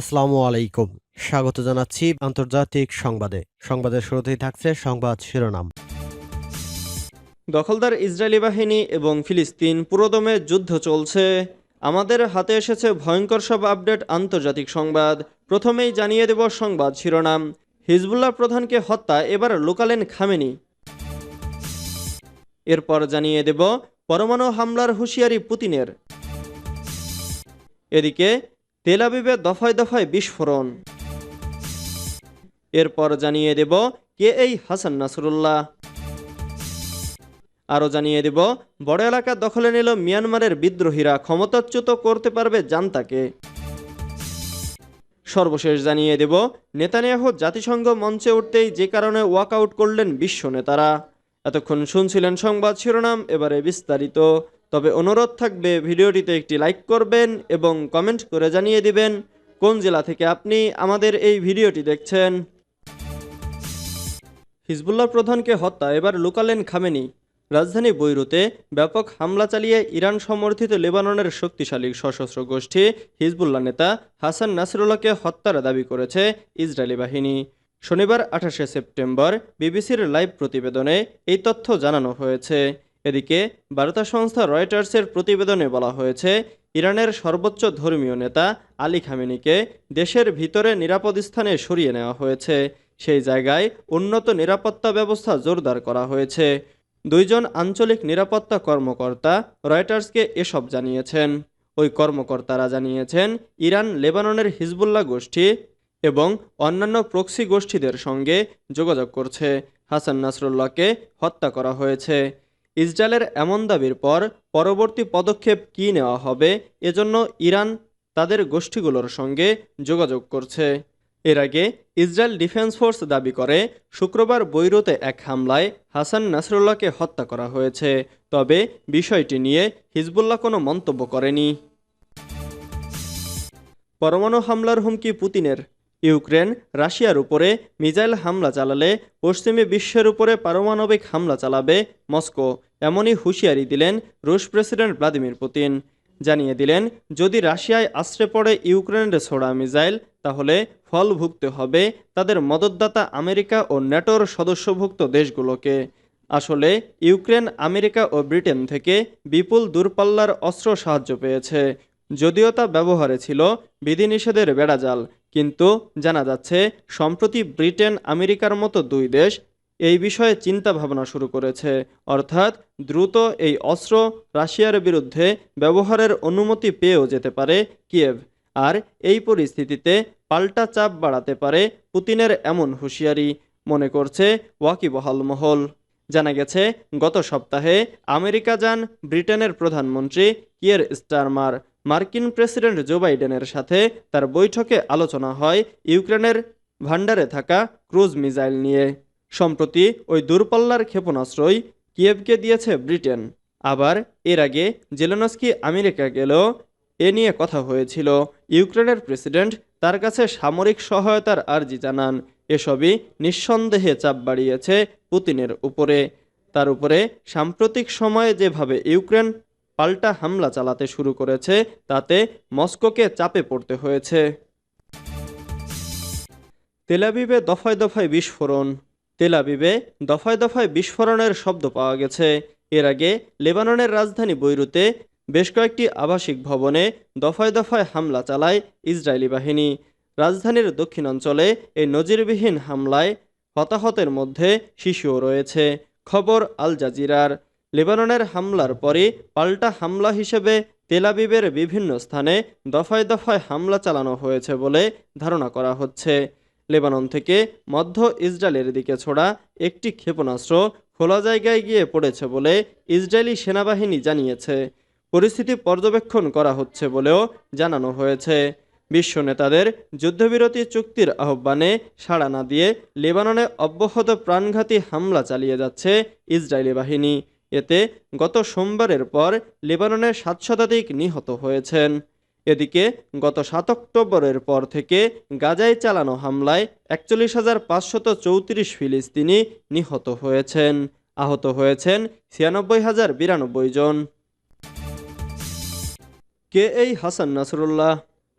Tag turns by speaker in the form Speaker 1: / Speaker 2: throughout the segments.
Speaker 1: আসসালামু আলাইকুম স্বাগত জানাচ্ছি আন্তর্জাতিক সংবাদে সংবাদের শুরুতেই থাকছে সংবাদ শিরোনাম দখলদার ইসরায়েলি বাহিনী এবং ফিলিস্তিন পুরোদমে যুদ্ধ চলছে আমাদের হাতে এসেছে ভয়ঙ্কর সব আপডেট আন্তর্জাতিক সংবাদ প্রথমেই জানিয়ে দেব সংবাদ শিরোনাম হিজবুল্লাহ প্রধানকে হত্যা এবার লোকালেন খামেনি এরপর জানিয়ে দেব পরমাণু হামলার হুঁশিয়ারি পুতিনের এদিকে তেলাবিবে দফায় দফায় বিস্ফোরণ এরপর জানিয়ে দেব কে এই হাসান নাসরুল্লাহ আরও জানিয়ে দেব বড় এলাকা দখলে নিল মিয়ানমারের বিদ্রোহীরা ক্ষমতাচ্যুত করতে পারবে জান্তাকে সর্বশেষ জানিয়ে দেব নেতানিয়াহ জাতিসংঘ মঞ্চে উঠতেই যে কারণে ওয়াকআউট করলেন বিশ্ব নেতারা এতক্ষণ শুনছিলেন সংবাদ শিরোনাম এবারে বিস্তারিত তবে অনুরোধ থাকবে ভিডিওটিতে একটি লাইক করবেন এবং কমেন্ট করে জানিয়ে দিবেন কোন জেলা থেকে আপনি আমাদের এই ভিডিওটি দেখছেন হিজবুল্লাহ প্রধানকে হত্যা এবার লুকালেন খামেনি রাজধানী বৈরুতে ব্যাপক হামলা চালিয়ে ইরান সমর্থিত লেবাননের শক্তিশালী সশস্ত্র গোষ্ঠী হিজবুল্লাহ নেতা হাসান নাসরুল্লাহকে হত্যার দাবি করেছে ইসরায়েলি বাহিনী শনিবার আঠাশে সেপ্টেম্বর বিবিসির লাইভ প্রতিবেদনে এই তথ্য জানানো হয়েছে এদিকে বার্তা সংস্থা রয়টার্সের প্রতিবেদনে বলা হয়েছে ইরানের সর্বোচ্চ ধর্মীয় নেতা আলী খামেনিকে দেশের ভিতরে নিরাপদ স্থানে সরিয়ে নেওয়া হয়েছে সেই জায়গায় উন্নত নিরাপত্তা ব্যবস্থা জোরদার করা হয়েছে দুইজন আঞ্চলিক নিরাপত্তা কর্মকর্তা রয়টার্সকে এসব জানিয়েছেন ওই কর্মকর্তারা জানিয়েছেন ইরান লেবাননের হিজবুল্লাহ গোষ্ঠী এবং অন্যান্য প্রক্সি গোষ্ঠীদের সঙ্গে যোগাযোগ করছে হাসান নাসরুল্লাহকে হত্যা করা হয়েছে ইসরায়েলের এমন দাবির পর পরবর্তী পদক্ষেপ কী নেওয়া হবে এজন্য ইরান তাদের গোষ্ঠীগুলোর সঙ্গে যোগাযোগ করছে এর আগে ইসরায়েল ডিফেন্স ফোর্স দাবি করে শুক্রবার বৈরুতে এক হামলায় হাসান নাসরুল্লাহকে হত্যা করা হয়েছে তবে বিষয়টি নিয়ে হিজবুল্লাহ কোনো মন্তব্য করেনি পরমাণু হামলার হুমকি পুতিনের ইউক্রেন রাশিয়ার উপরে মিজাইল হামলা চালালে পশ্চিমী বিশ্বের উপরে পারমাণবিক হামলা চালাবে মস্কো এমনই হুঁশিয়ারি দিলেন রুশ প্রেসিডেন্ট ভ্লাদিমির পুতিন জানিয়ে দিলেন যদি রাশিয়ায় আশ্রে পড়ে ইউক্রেনের ছোড়া মিজাইল তাহলে ফল ভুগতে হবে তাদের মদতদাতা আমেরিকা ও ন্যাটোর সদস্যভুক্ত দেশগুলোকে আসলে ইউক্রেন আমেরিকা ও ব্রিটেন থেকে বিপুল দূরপাল্লার অস্ত্র সাহায্য পেয়েছে যদিও তা ব্যবহারে ছিল বিধিনিষেধের বেড়াজাল কিন্তু জানা যাচ্ছে সম্প্রতি ব্রিটেন আমেরিকার মতো দুই দেশ এই বিষয়ে চিন্তা ভাবনা শুরু করেছে অর্থাৎ দ্রুত এই অস্ত্র রাশিয়ার বিরুদ্ধে ব্যবহারের অনুমতি পেয়েও যেতে পারে কিয়েভ আর এই পরিস্থিতিতে পাল্টা চাপ বাড়াতে পারে পুতিনের এমন হুঁশিয়ারি মনে করছে ওয়াকিবহাল মহল জানা গেছে গত সপ্তাহে আমেরিকা যান ব্রিটেনের প্রধানমন্ত্রী কিয়ের স্টারমার মার্কিন প্রেসিডেন্ট জো বাইডেনের সাথে তার বৈঠকে আলোচনা হয় ইউক্রেনের ভান্ডারে থাকা ক্রুজ মিসাইল নিয়ে সম্প্রতি ওই দূরপাল্লার ক্ষেপণাস্ত্রই কিয়েভকে দিয়েছে ব্রিটেন আবার এর আগে জেলেনস্কি আমেরিকা গেল এ নিয়ে কথা হয়েছিল ইউক্রেনের প্রেসিডেন্ট তার কাছে সামরিক সহায়তার আর্জি জানান এসবই নিঃসন্দেহে চাপ বাড়িয়েছে পুতিনের উপরে তার উপরে সাম্প্রতিক সময়ে যেভাবে ইউক্রেন পাল্টা হামলা চালাতে শুরু করেছে তাতে মস্কোকে চাপে পড়তে হয়েছে তেলাবিবে দফায় দফায় বিস্ফোরণ তেলাবিবে দফায় দফায় বিস্ফোরণের শব্দ পাওয়া গেছে এর আগে লেবাননের রাজধানী বৈরুতে বেশ কয়েকটি আবাসিক ভবনে দফায় দফায় হামলা চালায় ইসরায়েলি বাহিনী রাজধানীর দক্ষিণাঞ্চলে এই নজিরবিহীন হামলায় হতাহতের মধ্যে শিশুও রয়েছে খবর আল জাজিরার লেবাননের হামলার পরই পাল্টা হামলা হিসেবে তেলাবিবের বিভিন্ন স্থানে দফায় দফায় হামলা চালানো হয়েছে বলে ধারণা করা হচ্ছে লেবানন থেকে মধ্য ইসরায়েলের দিকে ছোড়া একটি ক্ষেপণাস্ত্র খোলা জায়গায় গিয়ে পড়েছে বলে ইসরায়েলি সেনাবাহিনী জানিয়েছে পরিস্থিতি পর্যবেক্ষণ করা হচ্ছে বলেও জানানো হয়েছে বিশ্ব নেতাদের যুদ্ধবিরতি চুক্তির আহ্বানে সাড়া না দিয়ে লেবাননে অব্যাহত প্রাণঘাতী হামলা চালিয়ে যাচ্ছে ইসরায়েলি বাহিনী এতে গত সোমবারের পর লেবাননে সাত শতাধিক নিহত হয়েছেন এদিকে গত সাত অক্টোবরের পর থেকে গাজায় চালানো হামলায় একচল্লিশ হাজার পাঁচশত চৌত্রিশ ফিলিস্তিনি নিহত হয়েছেন আহত হয়েছেন ছিয়ানব্বই হাজার বিরানব্বই জন কে এই হাসান নাসরুল্লাহ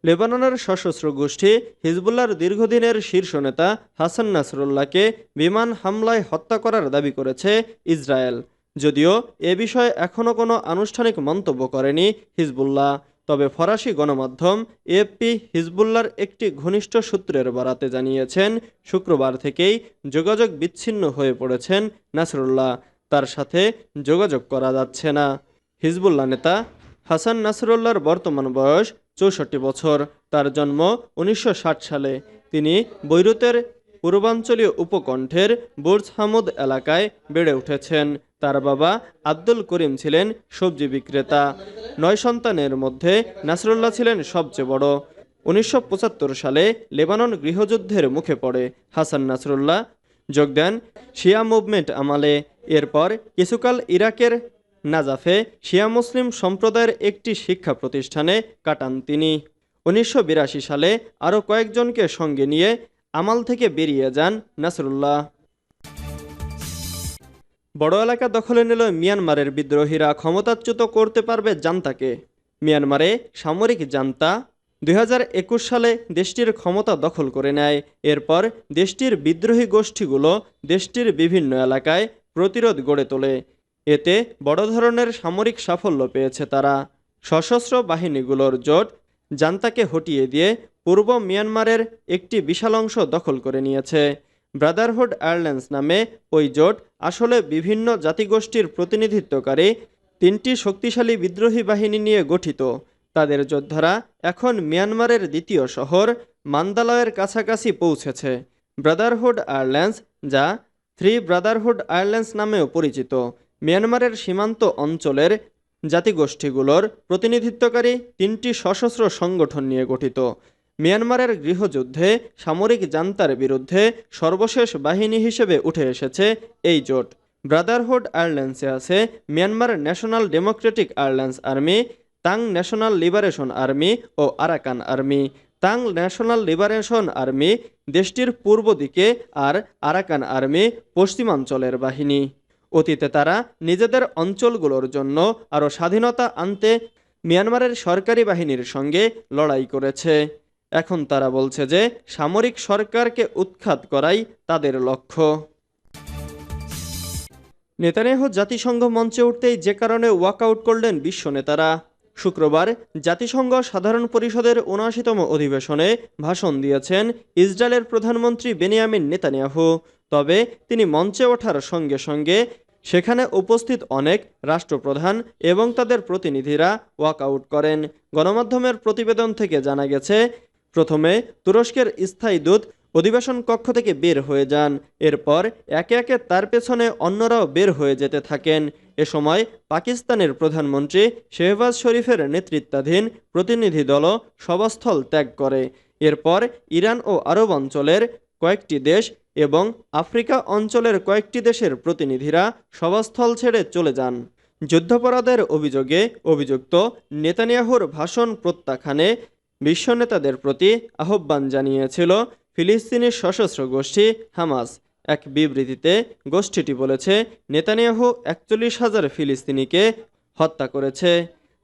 Speaker 1: লেবাননের সশস্ত্র গোষ্ঠী হিজবুল্লার দীর্ঘদিনের শীর্ষ নেতা হাসান নাসরুল্লাহকে বিমান হামলায় হত্যা করার দাবি করেছে ইসরায়েল যদিও এ বিষয়ে এখনও কোনো আনুষ্ঠানিক মন্তব্য করেনি হিজবুল্লাহ তবে ফরাসি গণমাধ্যম এপি হিজবুল্লার একটি ঘনিষ্ঠ সূত্রের বরাতে জানিয়েছেন শুক্রবার থেকেই যোগাযোগ বিচ্ছিন্ন হয়ে পড়েছেন নাসরুল্লাহ তার সাথে যোগাযোগ করা যাচ্ছে না হিজবুল্লাহ নেতা হাসান নাসরুল্লাহর বর্তমান বয়স চৌষট্টি বছর তার জন্ম উনিশশো সালে তিনি বৈরুতের পূর্বাঞ্চলীয় উপকণ্ঠের বুর্জ এলাকায় বেড়ে উঠেছেন তার বাবা আব্দুল করিম ছিলেন সবজি বিক্রেতা নয় সন্তানের মধ্যে নাসরুল্লাহ ছিলেন সবচেয়ে বড় উনিশশো সালে লেবানন গৃহযুদ্ধের মুখে পড়ে হাসান নাসরুল্লাহ যোগ দেন শিয়া মুভমেন্ট আমালে এরপর কিছুকাল ইরাকের নাজাফে শিয়া মুসলিম সম্প্রদায়ের একটি শিক্ষা প্রতিষ্ঠানে কাটান তিনি উনিশশো সালে আরও কয়েকজনকে সঙ্গে নিয়ে আমাল থেকে বেরিয়ে যান নাসরুল্লাহ বড় এলাকা দখলে নিল মিয়ানমারের বিদ্রোহীরা ক্ষমতাচ্যুত করতে পারবে জান্তাকে মিয়ানমারে সামরিক জান্তা দুই সালে দেশটির ক্ষমতা দখল করে নেয় এরপর দেশটির বিদ্রোহী গোষ্ঠীগুলো দেশটির বিভিন্ন এলাকায় প্রতিরোধ গড়ে তোলে এতে বড় ধরনের সামরিক সাফল্য পেয়েছে তারা সশস্ত্র বাহিনীগুলোর জোট জান্তাকে হটিয়ে দিয়ে পূর্ব মিয়ানমারের একটি বিশাল অংশ দখল করে নিয়েছে ব্রাদারহুড আয়ারল্যান্ডস নামে ওই জোট আসলে বিভিন্ন জাতিগোষ্ঠীর প্রতিনিধিত্বকারী তিনটি শক্তিশালী বিদ্রোহী বাহিনী নিয়ে গঠিত তাদের যোদ্ধারা এখন মিয়ানমারের দ্বিতীয় শহর মান্দালয়ের কাছাকাছি পৌঁছেছে ব্রাদারহুড আয়ারল্যান্ডস যা থ্রি ব্রাদারহুড আয়ারল্যান্ডস নামেও পরিচিত মিয়ানমারের সীমান্ত অঞ্চলের জাতিগোষ্ঠীগুলোর প্রতিনিধিত্বকারী তিনটি সশস্ত্র সংগঠন নিয়ে গঠিত মিয়ানমারের গৃহযুদ্ধে সামরিক জান্তার বিরুদ্ধে সর্বশেষ বাহিনী হিসেবে উঠে এসেছে এই জোট ব্রাদারহুড আয়ারল্যান্ডসে আছে Myanmar national democratic alliance army Ta'ang national liberation army ও Arakan army Ta'ang national liberation army দেশটির পূর্ব দিকে আর আরাকান আর্মি পশ্চিমাঞ্চলের বাহিনী অতীতে তারা নিজেদের অঞ্চলগুলোর জন্য আরও স্বাধীনতা আনতে মিয়ানমারের সরকারি বাহিনীর সঙ্গে লড়াই করেছে এখন তারা বলছে যে সামরিক সরকারকে উৎখাত করাই তাদের লক্ষ্য নেতানেহ জাতিসংঘ মঞ্চে উঠতেই যে কারণে ওয়াকআউট করলেন বিশ্ব নেতারা শুক্রবার জাতিসংঘ সাধারণ পরিষদের উনআশিতম অধিবেশনে ভাষণ দিয়েছেন ইসরায়েলের প্রধানমন্ত্রী বেনিয়ামিন নেতানিয়াহু তবে তিনি মঞ্চে ওঠার সঙ্গে সঙ্গে সেখানে উপস্থিত অনেক রাষ্ট্রপ্রধান এবং তাদের প্রতিনিধিরা ওয়াকআউট করেন গণমাধ্যমের প্রতিবেদন থেকে জানা গেছে প্রথমে তুরস্কের স্থায়ী দূত অধিবেশন কক্ষ থেকে বের হয়ে যান এরপর একে একে তার পেছনে অন্যরাও বের হয়ে যেতে থাকেন এ সময় পাকিস্তানের প্রধানমন্ত্রী শেহবাজ শরীফের নেতৃত্বাধীন প্রতিনিধি দলও সভাস্থল ত্যাগ করে এরপর ইরান ও আরব অঞ্চলের কয়েকটি দেশ এবং আফ্রিকা অঞ্চলের কয়েকটি দেশের প্রতিনিধিরা সভাস্থল ছেড়ে চলে যান যুদ্ধাপরাধের অভিযোগে অভিযুক্ত নেতানিয়াহুর ভাষণ প্রত্যাখ্যানে বিশ্ব নেতাদের প্রতি আহ্বান জানিয়েছিল ফিলিস্তিনি সশস্ত্র গোষ্ঠী হামাস এক বিবৃতিতে গোষ্ঠীটি বলেছে নেতানিয়াহু একচল্লিশ হাজার ফিলিস্তিনিকে হত্যা করেছে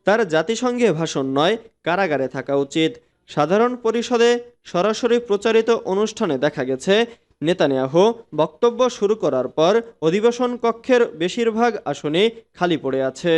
Speaker 1: তার জাতিসংঘে ভাষণ নয় কারাগারে থাকা উচিত সাধারণ পরিষদে সরাসরি প্রচারিত অনুষ্ঠানে দেখা গেছে নেতানিয়াহু বক্তব্য শুরু করার পর অধিবেশন কক্ষের বেশিরভাগ আসনে খালি পড়ে আছে